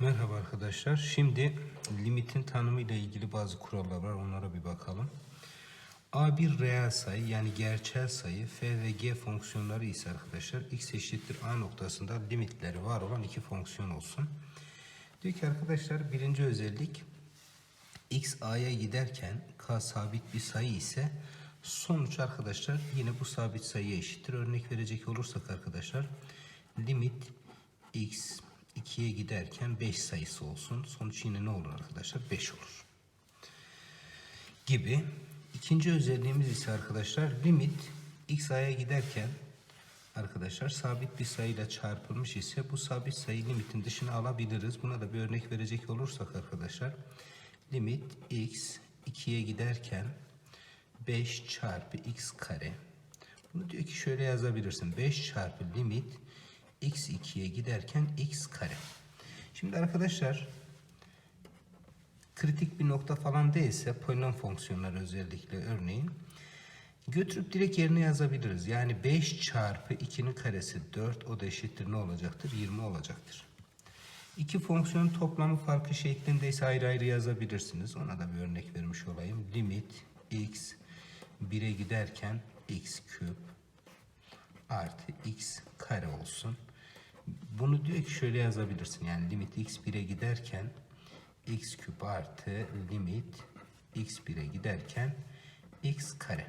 Merhaba arkadaşlar. Şimdi limitin tanımı ile ilgili bazı kurallar var. Onlara bir bakalım. A bir reel sayı yani gerçel sayı f ve g fonksiyonları ise arkadaşlar x eşittir a noktasında limitleri var olan iki fonksiyon olsun. Diyor ki arkadaşlar birinci özellik x a'ya giderken k sabit bir sayı ise sonuç arkadaşlar yine bu sabit sayıya eşittir. Örnek verecek olursak arkadaşlar limit x 2'ye giderken 5 sayısı olsun. Sonuç yine ne olur arkadaşlar? 5 olur. Gibi. İkinci özelliğimiz ise arkadaşlar limit x a'ya giderken arkadaşlar sabit bir sayıyla çarpılmış ise bu sabit sayı limitin dışına alabiliriz. Buna da bir örnek verecek olursak arkadaşlar limit x 2'ye giderken 5 çarpı x kare. Bunu diyor ki şöyle yazabilirsin. 5 çarpı limit x 2'ye giderken x kare. Şimdi arkadaşlar kritik bir nokta falan değilse polinom fonksiyonları özellikle örneğin götürüp direkt yerine yazabiliriz. Yani 5 çarpı 2'nin karesi 4 o da eşittir ne olacaktır? 20 olacaktır. İki fonksiyonun toplamı farkı şeklindeyse ayrı ayrı yazabilirsiniz. Ona da bir örnek vermiş olayım. Limit x 1'e giderken x küp artı x kare olsun. Bunu diyor ki şöyle yazabilirsin. Yani limit x 1'e giderken x küp artı limit x 1'e giderken x kare.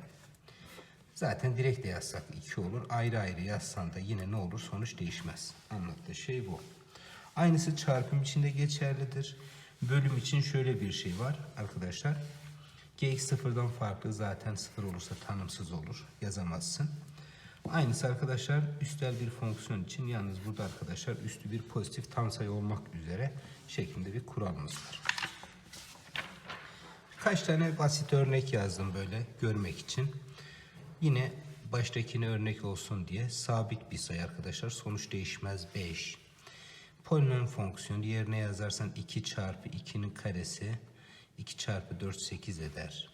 Zaten direkt de yazsak 2 olur. Ayrı ayrı yazsan da yine ne olur? Sonuç değişmez. Anlattığı şey bu. Aynısı çarpım için de geçerlidir. Bölüm için şöyle bir şey var arkadaşlar. Gx sıfırdan farklı zaten sıfır olursa tanımsız olur. Yazamazsın. Aynısı arkadaşlar üstel bir fonksiyon için yalnız burada arkadaşlar üstü bir pozitif tam sayı olmak üzere şeklinde bir kuralımız var. Kaç tane basit örnek yazdım böyle görmek için. Yine baştakine örnek olsun diye sabit bir sayı arkadaşlar. Sonuç değişmez 5. Polinom fonksiyonu yerine yazarsan 2 çarpı 2'nin karesi 2 çarpı 4 8 eder.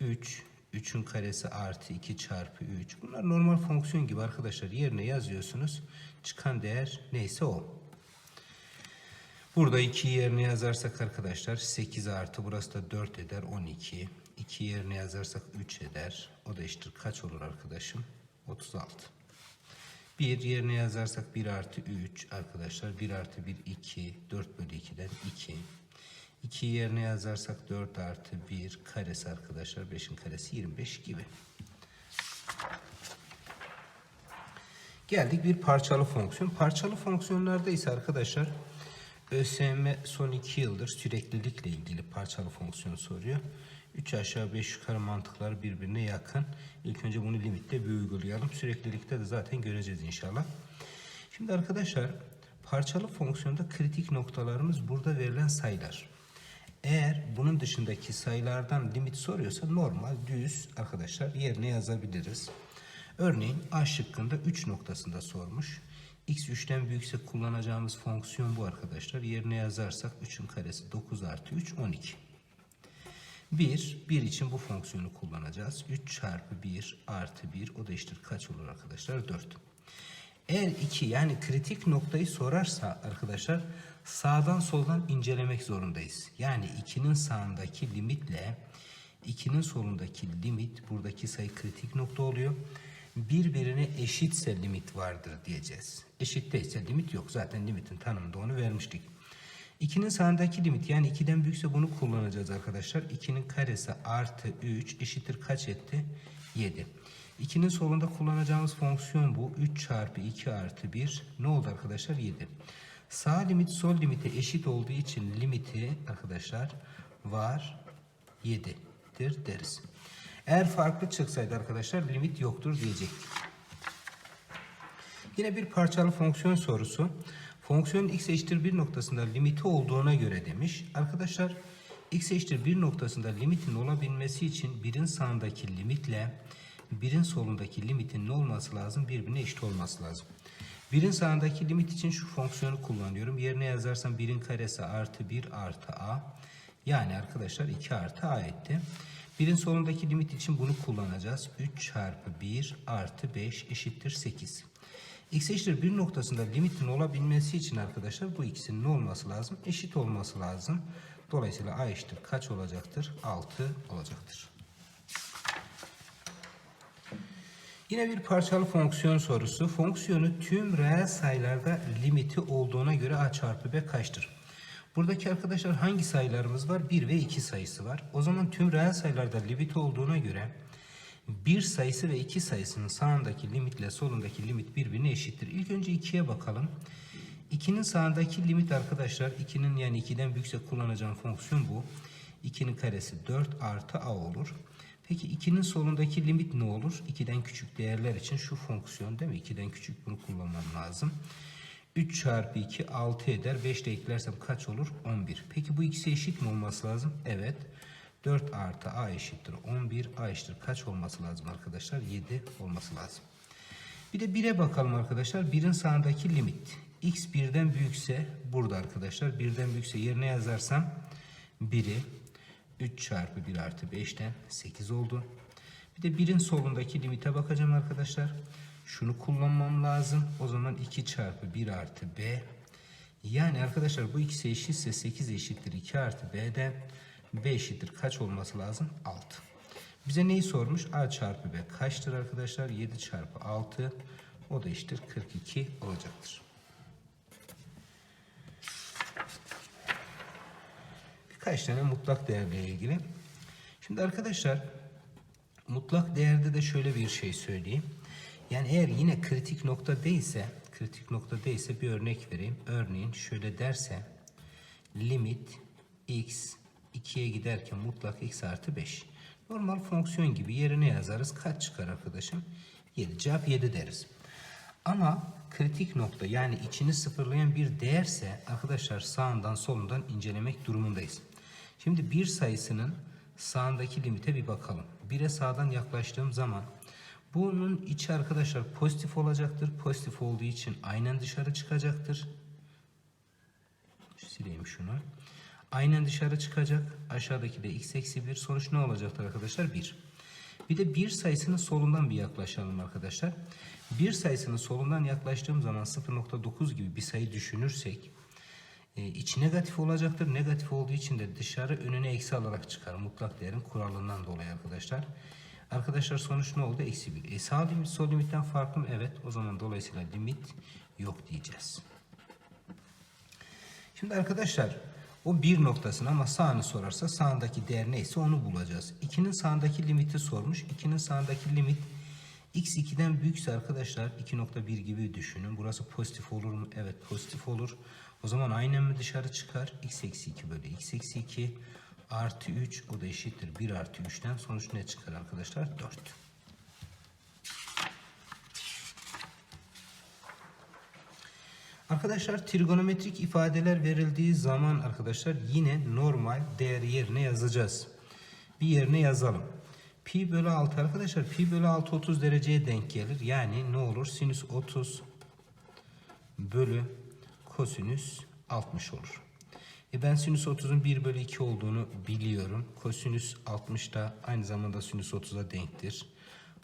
3 3'ün karesi artı 2 çarpı 3. Bunlar normal fonksiyon gibi arkadaşlar. Yerine yazıyorsunuz. Çıkan değer neyse o. Burada 2 yerine yazarsak arkadaşlar 8 artı burası da 4 eder 12. 2 yerine yazarsak 3 eder. O da eşittir kaç olur arkadaşım? 36. 1 yerine yazarsak 1 artı 3 arkadaşlar 1 artı 1 2 4 bölü 2'den 2. 2 yerine yazarsak 4 artı 1 karesi arkadaşlar 5'in karesi 25 gibi. Geldik bir parçalı fonksiyon. Parçalı fonksiyonlarda ise arkadaşlar ÖSYM son 2 yıldır süreklilikle ilgili parçalı fonksiyon soruyor. 3 aşağı 5 yukarı mantıklar birbirine yakın. İlk önce bunu limitte bir uygulayalım. Süreklilikte de zaten göreceğiz inşallah. Şimdi arkadaşlar parçalı fonksiyonda kritik noktalarımız burada verilen sayılar. Eğer bunun dışındaki sayılardan limit soruyorsa normal düz arkadaşlar yerine yazabiliriz. Örneğin A şıkkında 3 noktasında sormuş. X 3'ten büyükse kullanacağımız fonksiyon bu arkadaşlar. Yerine yazarsak 3'ün karesi 9 artı 3 12. 1, 1 için bu fonksiyonu kullanacağız. 3 çarpı 1 artı 1 o da eşittir kaç olur arkadaşlar? 4. Eğer 2 yani kritik noktayı sorarsa arkadaşlar sağdan soldan incelemek zorundayız. Yani 2'nin sağındaki limitle 2'nin solundaki limit buradaki sayı kritik nokta oluyor. Birbirine eşitse limit vardır diyeceğiz. Eşit değilse limit yok. Zaten limitin tanımında onu vermiştik. 2'nin sağındaki limit yani 2'den büyükse bunu kullanacağız arkadaşlar. 2'nin karesi artı 3 eşittir kaç etti? 7. 2'nin solunda kullanacağımız fonksiyon bu. 3 çarpı 2 artı 1 ne oldu arkadaşlar? 7. Sağ limit sol limite eşit olduğu için limiti arkadaşlar var 7'dir deriz. Eğer farklı çıksaydı arkadaşlar limit yoktur diyecektik. Yine bir parçalı fonksiyon sorusu. Fonksiyonun x eşittir 1 noktasında limiti olduğuna göre demiş. Arkadaşlar x eşittir 1 noktasında limitin olabilmesi için birin sağındaki limitle birin solundaki limitin ne olması lazım? Birbirine eşit olması lazım. Birin sağındaki limit için şu fonksiyonu kullanıyorum. Yerine yazarsam birin karesi artı 1 artı a. Yani arkadaşlar 2 artı a etti. Birin solundaki limit için bunu kullanacağız. 3 çarpı 1 artı 5 eşittir 8. x eşittir 1 noktasında limitin olabilmesi için arkadaşlar bu ikisinin ne olması lazım? Eşit olması lazım. Dolayısıyla a eşittir kaç olacaktır? 6 olacaktır. Yine bir parçalı fonksiyon sorusu. Fonksiyonu tüm reel sayılarda limiti olduğuna göre a çarpı b kaçtır? Buradaki arkadaşlar hangi sayılarımız var? 1 ve 2 sayısı var. O zaman tüm reel sayılarda limiti olduğuna göre 1 sayısı ve 2 sayısının sağındaki limitle solundaki limit birbirine eşittir. İlk önce 2'ye bakalım. 2'nin sağındaki limit arkadaşlar 2'nin yani 2'den büyükse kullanacağım fonksiyon bu. 2'nin karesi 4 artı a olur. Peki 2'nin solundaki limit ne olur? 2'den küçük değerler için şu fonksiyon değil mi? 2'den küçük bunu kullanmam lazım. 3 çarpı 2 6 eder. 5 de eklersem kaç olur? 11. Peki bu ikisi eşit mi olması lazım? Evet. 4 artı a eşittir 11. a eşittir kaç olması lazım arkadaşlar? 7 olması lazım. Bir de 1'e bakalım arkadaşlar. 1'in sağındaki limit. x 1'den büyükse burada arkadaşlar. 1'den büyükse yerine yazarsam 1'i 3 çarpı 1 artı 5'ten 8 oldu. Bir de 1'in solundaki limite bakacağım arkadaşlar. Şunu kullanmam lazım. O zaman 2 çarpı 1 artı b. Yani arkadaşlar bu ikisi eşitse 8 eşittir 2 artı b'den. b eşittir kaç olması lazım? 6. Bize neyi sormuş? a çarpı b kaçtır arkadaşlar? 7 çarpı 6. O da eşittir 42 olacaktır. Birkaç tane mutlak değerle ilgili. Şimdi arkadaşlar mutlak değerde de şöyle bir şey söyleyeyim. Yani eğer yine kritik nokta değilse, kritik nokta değilse bir örnek vereyim. Örneğin şöyle derse limit x 2'ye giderken mutlak x artı 5. Normal fonksiyon gibi yerine yazarız. Kaç çıkar arkadaşım? 7. Cevap 7 deriz. Ama kritik nokta yani içini sıfırlayan bir değerse arkadaşlar sağından solundan incelemek durumundayız. Şimdi bir sayısının sağındaki limite bir bakalım. 1'e sağdan yaklaştığım zaman bunun içi arkadaşlar pozitif olacaktır. Pozitif olduğu için aynen dışarı çıkacaktır. Sileyim şunu. Aynen dışarı çıkacak. Aşağıdaki de x eksi 1. Sonuç ne olacaktır arkadaşlar? 1. Bir de bir sayısının solundan bir yaklaşalım arkadaşlar. Bir sayısının solundan yaklaştığım zaman 0.9 gibi bir sayı düşünürsek içi negatif olacaktır. Negatif olduğu için de dışarı önüne eksi alarak çıkar. Mutlak değerin kuralından dolayı arkadaşlar. Arkadaşlar sonuç ne oldu? Eksi 1. E, sağ limit sol limitten farklı mı? Evet. O zaman dolayısıyla limit yok diyeceğiz. Şimdi arkadaşlar o bir noktasını ama sağını sorarsa sağındaki değer neyse onu bulacağız. 2'nin sağındaki limiti sormuş. 2'nin sağındaki limit x 2'den büyükse arkadaşlar 2.1 gibi düşünün. Burası pozitif olur mu? Evet pozitif olur. O zaman aynen mi dışarı çıkar? x eksi 2 bölü x eksi 2 artı 3 o da eşittir 1 artı 3'ten sonuç ne çıkar arkadaşlar? 4. Arkadaşlar trigonometrik ifadeler verildiği zaman arkadaşlar yine normal değer yerine yazacağız. Bir yerine yazalım. Pi bölü 6 arkadaşlar pi bölü 6 30 dereceye denk gelir. Yani ne olur? Sinüs 30 bölü kosinüs 60 olur. E ben sinüs 30'un 1 bölü 2 olduğunu biliyorum. Kosinüs 60 da aynı zamanda sinüs 30'a denktir.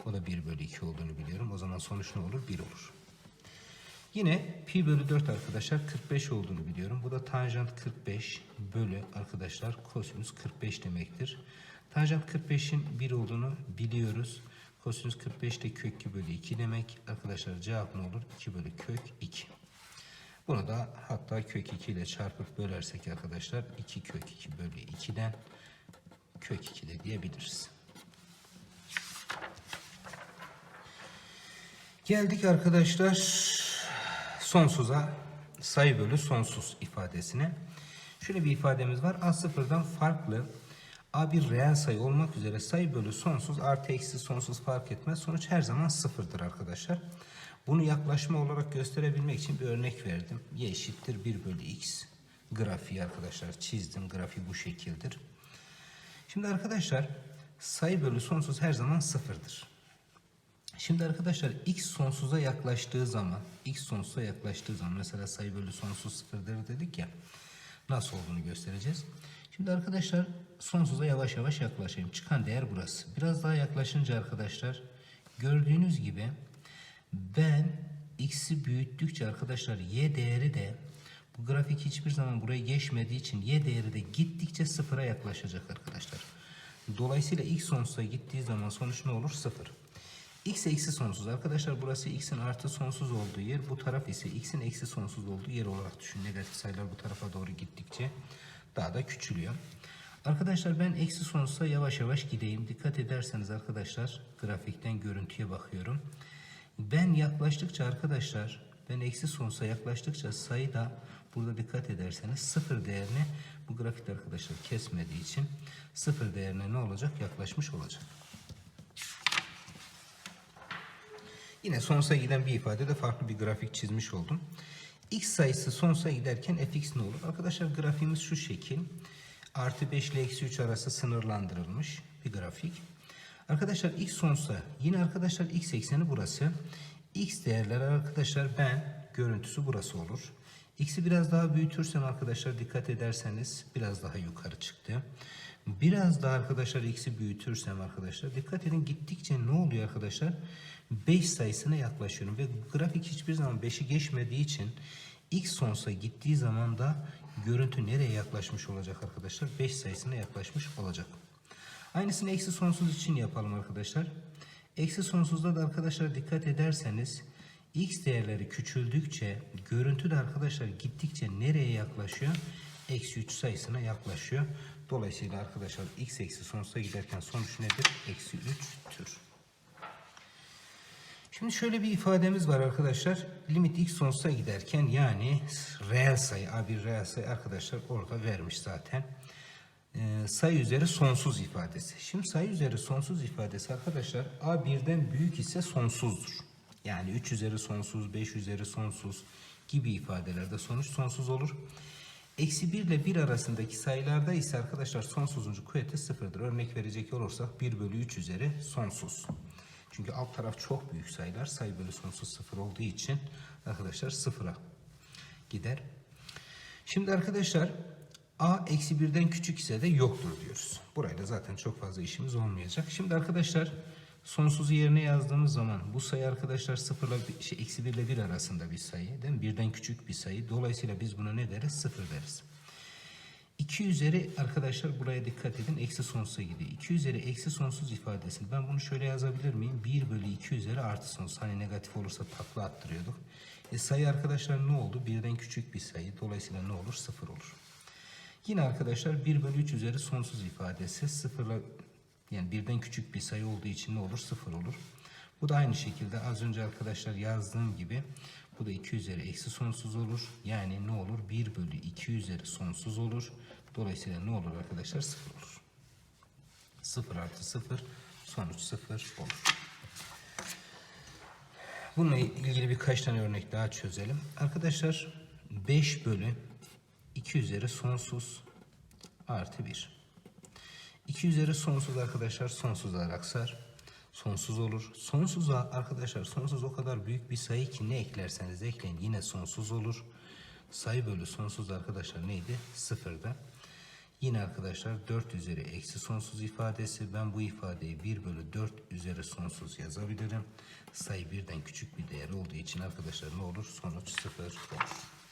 O da 1 bölü 2 olduğunu biliyorum. O zaman sonuç ne olur? 1 olur. Yine pi bölü 4 arkadaşlar 45 olduğunu biliyorum. Bu da tanjant 45 bölü arkadaşlar kosinüs 45 demektir. Tanjant 45'in 1 olduğunu biliyoruz. Kosinüs 45 de kök 2 bölü 2 demek. Arkadaşlar cevap ne olur? 2 bölü kök 2. Bunu da hatta kök 2 ile çarpıp bölersek arkadaşlar 2 kök 2 bölü 2'den kök 2 de diyebiliriz. Geldik arkadaşlar sonsuza sayı bölü sonsuz ifadesine. Şöyle bir ifademiz var. A sıfırdan farklı A bir reel sayı olmak üzere sayı bölü sonsuz artı eksi sonsuz fark etmez. Sonuç her zaman sıfırdır arkadaşlar. Bunu yaklaşma olarak gösterebilmek için bir örnek verdim. Y eşittir 1 bölü x grafiği arkadaşlar çizdim. Grafiği bu şekildir. Şimdi arkadaşlar sayı bölü sonsuz her zaman sıfırdır. Şimdi arkadaşlar x sonsuza yaklaştığı zaman x sonsuza yaklaştığı zaman mesela sayı bölü sonsuz sıfırdır dedik ya nasıl olduğunu göstereceğiz. Şimdi arkadaşlar sonsuza yavaş yavaş yaklaşayım. Çıkan değer burası. Biraz daha yaklaşınca arkadaşlar gördüğünüz gibi ben x'i büyüttükçe arkadaşlar y değeri de bu grafik hiçbir zaman burayı geçmediği için y değeri de gittikçe sıfıra yaklaşacak arkadaşlar. Dolayısıyla x sonsuza gittiği zaman sonuç ne olur? Sıfır. x eksi sonsuz. Arkadaşlar burası x'in artı sonsuz olduğu yer. Bu taraf ise x'in eksi sonsuz olduğu yer olarak düşün. Negatif sayılar bu tarafa doğru gittikçe daha da küçülüyor. Arkadaşlar ben eksi sonsuza yavaş yavaş gideyim. Dikkat ederseniz arkadaşlar grafikten görüntüye bakıyorum. Ben yaklaştıkça arkadaşlar ben eksi sonsuza yaklaştıkça sayı da burada dikkat ederseniz sıfır değerine bu grafikte arkadaşlar kesmediği için sıfır değerine ne olacak? Yaklaşmış olacak. Yine sonsuza giden bir ifadede farklı bir grafik çizmiş oldum. X sayısı sonsuza giderken fx ne olur? Arkadaşlar grafiğimiz şu şekil. Artı 5 ile eksi 3 arası sınırlandırılmış bir grafik. Arkadaşlar x sonsuza yine arkadaşlar x ekseni burası. X değerleri arkadaşlar ben görüntüsü burası olur. X'i biraz daha büyütürsem arkadaşlar dikkat ederseniz biraz daha yukarı çıktı. Biraz daha arkadaşlar x'i büyütürsem arkadaşlar dikkat edin gittikçe ne oluyor arkadaşlar? 5 sayısına yaklaşıyorum ve grafik hiçbir zaman 5'i geçmediği için x sonsuza gittiği zaman da görüntü nereye yaklaşmış olacak arkadaşlar? 5 sayısına yaklaşmış olacak. Aynısını eksi sonsuz için yapalım arkadaşlar. Eksi sonsuzda da arkadaşlar dikkat ederseniz x değerleri küçüldükçe görüntü de arkadaşlar gittikçe nereye yaklaşıyor? Eksi 3 sayısına yaklaşıyor. Dolayısıyla arkadaşlar x eksi sonsuza giderken sonuç nedir? Eksi 3 tür. Şimdi şöyle bir ifademiz var arkadaşlar. Limit x sonsuza giderken yani reel sayı, a bir reel sayı arkadaşlar orada vermiş zaten. Ee, sayı üzeri sonsuz ifadesi. Şimdi sayı üzeri sonsuz ifadesi arkadaşlar a birden büyük ise sonsuzdur. Yani 3 üzeri sonsuz, 5 üzeri sonsuz gibi ifadelerde sonuç sonsuz olur. Eksi 1 ile 1 arasındaki sayılarda ise arkadaşlar sonsuzuncu kuvveti sıfırdır. Örnek verecek olursak 1 bölü 3 üzeri sonsuz. Çünkü alt taraf çok büyük sayılar. Sayı bölü sonsuz sıfır olduğu için arkadaşlar sıfıra gider. Şimdi arkadaşlar a eksi birden küçük ise de yoktur diyoruz. Burayla zaten çok fazla işimiz olmayacak. Şimdi arkadaşlar sonsuzu yerine yazdığımız zaman bu sayı arkadaşlar sıfırla şey, eksi 1 ile 1 arasında bir sayı. Değil mi? Birden küçük bir sayı. Dolayısıyla biz buna ne deriz? Sıfır deriz. 2 üzeri arkadaşlar buraya dikkat edin. Eksi sonsuza gidiyor. 2 üzeri eksi sonsuz ifadesini ben bunu şöyle yazabilir miyim? 1 bölü 2 üzeri artı sonsuz. Hani negatif olursa takla attırıyorduk. E sayı arkadaşlar ne oldu? Birden küçük bir sayı. Dolayısıyla ne olur? Sıfır olur. Yine arkadaşlar 1 bölü 3 üzeri sonsuz ifadesi sıfırla yani birden küçük bir sayı olduğu için ne olur? Sıfır olur. Bu da aynı şekilde az önce arkadaşlar yazdığım gibi bu da 2 üzeri eksi sonsuz olur. Yani ne olur? 1 bölü 2 üzeri sonsuz olur. Dolayısıyla ne olur arkadaşlar? Sıfır olur. 0 artı 0 sonuç 0 olur. Bununla ilgili birkaç tane örnek daha çözelim. Arkadaşlar 5 bölü 2 üzeri sonsuz artı 1. 2 üzeri sonsuz arkadaşlar sonsuza aksar. Sonsuz olur. Sonsuza arkadaşlar sonsuz o kadar büyük bir sayı ki ne eklerseniz ekleyin yine sonsuz olur. Sayı bölü sonsuz arkadaşlar neydi? Sıfırda. Yine arkadaşlar 4 üzeri eksi sonsuz ifadesi. Ben bu ifadeyi 1 bölü 4 üzeri sonsuz yazabilirim. Sayı birden küçük bir değer olduğu için arkadaşlar ne olur? Sonuç sıfır olur.